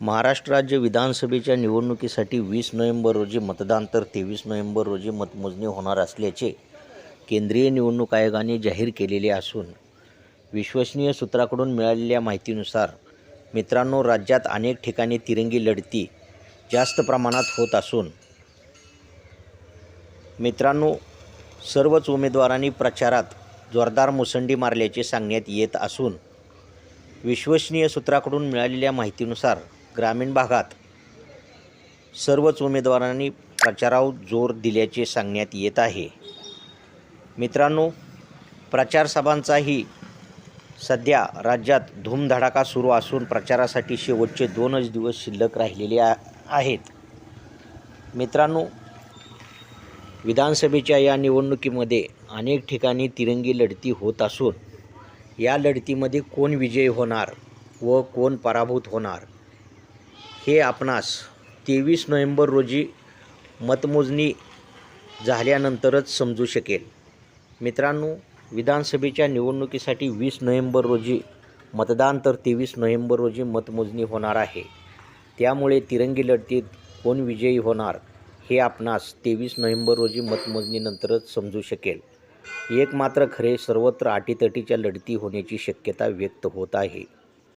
महाराष्ट्र राज्य विधानसभेच्या निवडणुकीसाठी वीस नोव्हेंबर रोजी मतदान तर तेवीस नोव्हेंबर रोजी मतमोजणी होणार असल्याचे केंद्रीय निवडणूक आयोगाने जाहीर केलेले असून विश्वसनीय सूत्राकडून मिळालेल्या माहितीनुसार मित्रांनो राज्यात अनेक ठिकाणी तिरंगी लढती जास्त प्रमाणात होत असून मित्रांनो सर्वच उमेदवारांनी प्रचारात जोरदार मुसंडी मारल्याचे सांगण्यात येत असून विश्वसनीय सूत्राकडून मिळालेल्या माहितीनुसार ग्रामीण भागात सर्वच उमेदवारांनी प्रचारावर जोर दिल्याचे सांगण्यात येत आहे. मित्रांनो प्रचारसभांचाही सध्या राज्यात धूमधडाका सुरू असून प्रचारासाठी शेवटचे दोनच दिवस शिल्लक राहिलेले आहेत. मित्रांनो विधानसभेच्या या निवडणुकीमध्ये अनेक ठिकाणी तिरंगी लढती होत असून या लढतीमध्ये कोण विजयी होणार व कोण पराभूत होणार? हे आपणास तेवीस नोव्हेंबर रोजी मतमोजणी झाल्यानंतरच समजू शकेल. मित्रांनो विधानसभेच्या निवडणुकीसाठी वीस नोव्हेंबर रोजी मतदान तर तेवीस नोव्हेंबर रोजी मतमोजणी होणार आहे. त्यामुळे तिरंगी लढतीत कोण विजयी होणार हे आपणास तेवीस नोव्हेंबर रोजी मतमोजणीनंतरच समजू शकेल. एक मात्र खरे सर्वत्र अटीतटीच्या लढती होण्याची शक्यता व्यक्त होत आहे.